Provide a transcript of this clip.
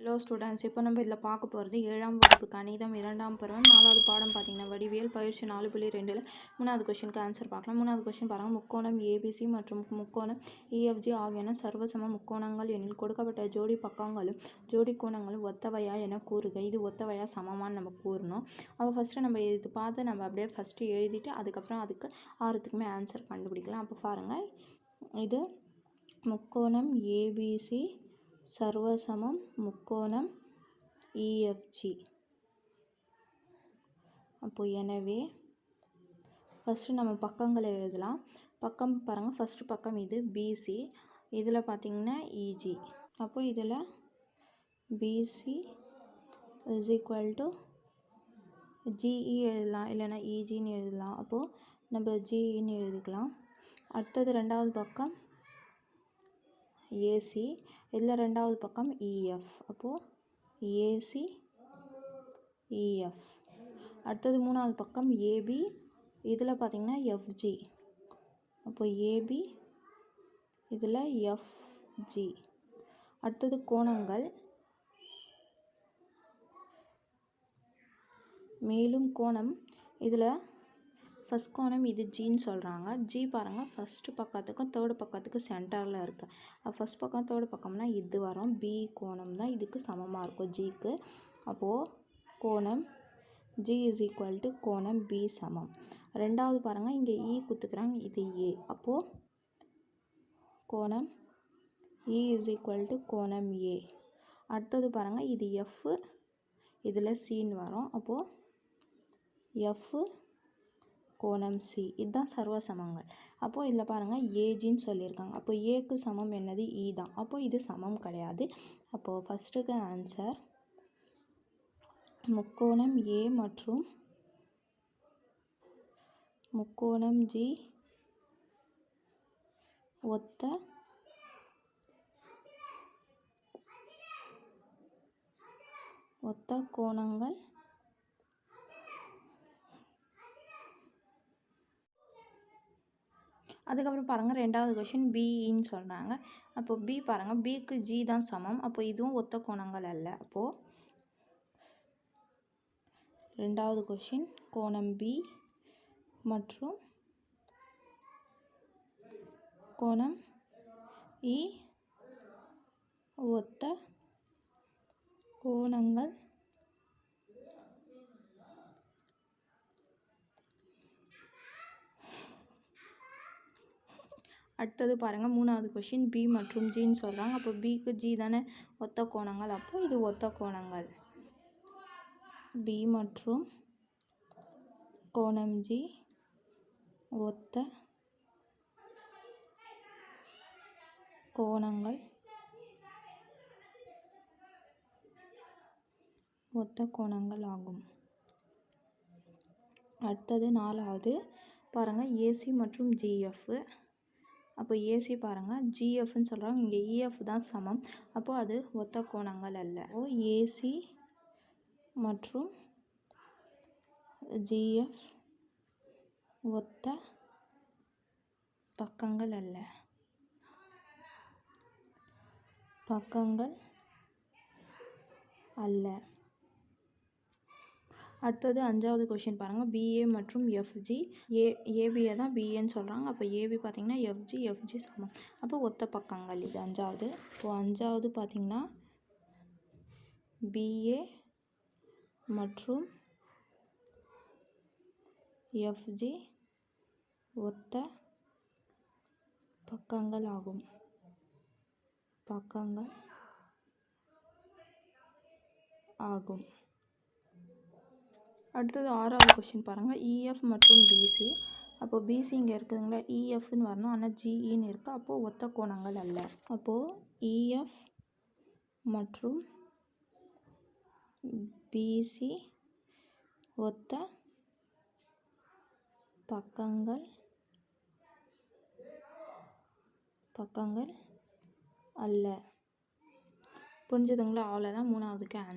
Hello students இப்போ நம்ம இதில் பார்க்க போகிறது ஏழாம் வகுப்பு கணிதம் இரண்டாம் பருவம். நாலாவது பாடம் பார்த்தீங்கன்னா வடிவியல் பயிற்சி நாலு புள்ளி ரெண்டில் மூணாவது கொஷனுக்கு ஆன்சர் பார்க்கலாம். மூணாவது கொஷின் பாருங்கள் முக்கோணம் ஏபிசி மற்றும் முக்கோணம் இஎஃப்ஜி ஆகியன சர்வசம முக்கோணங்கள் எனில் கொடுக்கப்பட்ட ஜோடி பக்கங்களும் ஜோடி கோணங்களும் ஒத்தவையா என கூறுக. இது ஒத்தவையா சமமானு நம்ம கூறணும். அப்போ ஃபஸ்ட்டு நம்ம இது பார்த்து நம்ம அப்படியே ஃபஸ்ட்டு எழுதிட்டு அதுக்கப்புறம் அதுக்கு ஆறுத்துக்குமே ஆன்சர் கண்டுபிடிக்கலாம். அப்போ பாருங்கள் இது முக்கோணம் ஏபிசி சர்வசமம் முக்கோணம் இஎஃப்ஜி அப்போது எனவே ஃபஸ்ட்டு நம்ம பக்கங்களை எழுதலாம். பக்கம் பாருங்கள் ஃபஸ்ட்டு பக்கம் இது பிசி இதில் பார்த்திங்கன்னா இஜி அப்போது இதில் PC is equal to GE எழுதலாம். இல்லைன்னா இஜின்னு எழுதலாம். அப்போது நம்ம ஜிஇன்னு எழுதிக்கலாம். அடுத்தது ரெண்டாவது பக்கம் ஏசி இதில் ரெண்டாவது பக்கம் இஎஃப் அப்போது ஏசி இஎஃப் அடுத்தது மூணாவது பக்கம் ஏபி இதில் பார்த்திங்கன்னா எஃப்ஜி அப்போ ஏபி இதில் எஃப்ஜி அடுத்தது கோணங்கள். மேலும் கோணம். இதில் ஃபஸ்ட் கோணம் இது ஜின்னு சொல்கிறாங்க ஜி பாருங்கள் ஃபஸ்ட்டு பக்கத்துக்கும் தேர்டு பக்கத்துக்கு சென்டரில் இருக்குது ஃபஸ்ட் பக்கம் தேர்டு பக்கம்னா இது வரும். பி கோணம் தான் இதுக்கு சமமாக இருக்கும் ஜிக்கு அப்போது கோணம் ஜி இஸ் ஈக்குவல் டு கோணம் பி சமம். ரெண்டாவது பாருங்கள் இங்கே இ e குத்துக்கிறாங்க இது ஏ அப்போது கோணம் இ இஸ் ஈக்குவல் டு கோணம் ஏ அடுத்தது பாருங்கள் இது எஃப் இதில் சின்னு வரும். அப்போது எஃப் கோணம் சி இதுதான் சர்வ சமங்கள். அப்போது இதில் பாருங்கள் ஏஜின்னு சொல்லியிருக்காங்க. அப்போ ஏக்கு சமம் என்னது? இ தான். அப்போது இது சமம் கிடையாது. அப்போது ஃபஸ்ட்டுக்கு ஆன்சர் முக்கோணம் ஏ மற்றும் முக்கோணம் ஜி ஒத்த ஒத்த கோணங்கள் அதுக்கப்புறம் பாருங்கள் ரெண்டாவது கொஷின் பிஇன்னு சொல்கிறாங்க அப்போது பி பாருங்கள் பிக்கு ஜி தான் சமம். அப்போ இதுவும் ஒத்த கோணங்கள் அல்ல. அப்போது ரெண்டாவது கொஷின் கோணம் பி மற்றும் கோணம் இ ஒத்த கோணங்கள் அடுத்தது பாருங்கள் மூணாவது கொஷின் பி மற்றும் ஜின்னு சொல்கிறாங்க அப்போ பிக்கு ஜி தானே? ஒத்த கோணங்கள். அப்போ இது ஒத்த கோணங்கள். பி மற்றும் கோணம் ஜி ஒத்த கோணங்கள். ஒத்த கோணங்கள் ஆகும். அடுத்தது நாலாவது. பாருங்கள் ஏசி மற்றும் ஜிஎஃப் அப்போ ஏசி பாருங்கள் ஜிஎஃப்னு சொல்கிறாங்க இங்கே இஎஃப் e, தான் சமம். அப்போது அது ஒத்த கோணங்கள் அல்ல. ஓ ஏசி மற்றும் ஜிஎஃப் ஒத்த பக்கங்கள் அல்ல. பக்கங்கள் அல்ல. அடுத்தது அஞ்சாவது கொஷின் பாருங்கள் பிஏ மற்றும் எஃப்ஜி ஏ ஏபியை தான் பிஏன்னு சொல்கிறாங்க அப்போ ஏபி பார்த்திங்கன்னா எஃப்ஜி எஃப்ஜி சமம். அப்போ ஒத்த பக்கங்கள் இது அஞ்சாவது. இப்போ அஞ்சாவது பார்த்திங்கன்னா பிஏ மற்றும் எஃப்ஜி ஒத்த பக்கங்கள் ஆகும். பக்கங்கள் ஆகும். அடுத்தது ஆறாவது கொஷின் பாருங்கள் இஎஃப் மற்றும் பிசி அப்போது பிசி இங்கே இருக்குதுங்களா? இஎஃப்னு வரணும். ஆனால் ஜிஇன்னு இருக்குது அப்போது ஒத்த கோணங்கள் அல்ல. அப்போது இஎஃப் மற்றும் பிசி ஒத்த பக்கங்கள் பக்கங்கள் அல்ல. புரிஞ்சுதுங்களா? அவ்வளோதான் மூணாவதுக்கு ஆன்சர்